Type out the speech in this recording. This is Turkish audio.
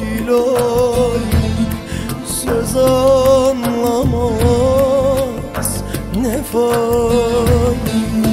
lay Söz anlamaz ne fayda